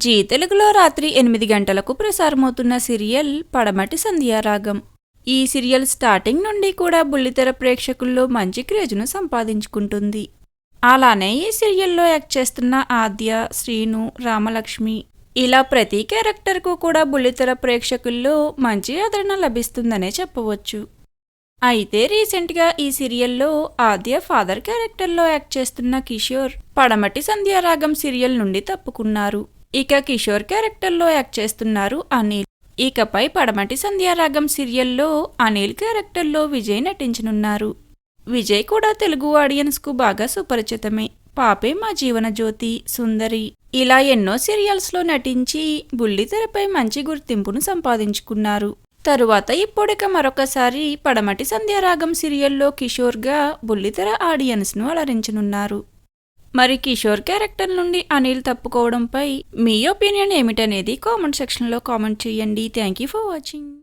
G తెలుగులో రాత్రి ఎనిమిది గంటలకు ప్రసారమవుతున్న సీరియల్ పడమటి సంధ్యారాగం. ఈ సీరియల్ స్టార్టింగ్ నుండి కూడా బుల్లితెర ప్రేక్షకుల్లో మంచి క్రేజ్ను సంపాదించుకుంటుంది. అలానే ఈ సీరియల్లో యాక్ట్ చేస్తున్న ఆద్య శ్రీను రామలక్ష్మి ఇలా ప్రతి క్యారెక్టర్కు కూడా బుల్లితెర ప్రేక్షకుల్లో మంచి ఆదరణ లభిస్తుందనే చెప్పవచ్చు. అయితే రీసెంట్గా ఈ సీరియల్లో ఆద్య ఫాదర్ క్యారెక్టర్లో యాక్ట్ చేస్తున్న కిషోర్ పడమటి సంధ్యారాగం సీరియల్ నుండి తప్పుకున్నారు. ఇక కిషోర్ క్యారెక్టర్లో యాక్ట్ చేస్తున్నారు అనిల్. ఇకపై పడమటి సంధ్యారాగం సీరియల్లో అనిల్ క్యారెక్టర్లో విజయ్ నటించనున్నారు. విజయ్ కూడా తెలుగు ఆడియన్స్కు బాగా సుపరిచితమే. పాపే మా జీవన జ్యోతి సుందరి. ఇలా ఎన్నో సీరియల్స్లో నటించి బుల్లితెరపై మంచి గుర్తింపును సంపాదించుకున్నారు. తరువాత ఇప్పుడిక మరొకసారి పడమటి సంధ్యారాగం సీరియల్లో కిషోర్గా బుల్లితెర ఆడియన్స్ను అలరించనున్నారు. మరి కిషోర్ క్యారెక్టర్ నుండి అనిల్ తప్పుకోవడంపై మీ ఒపీనియన్ ఏమిటనేది కామెంట్ సెక్షన్లో కామెంట్ చేయండి. Thank you for watching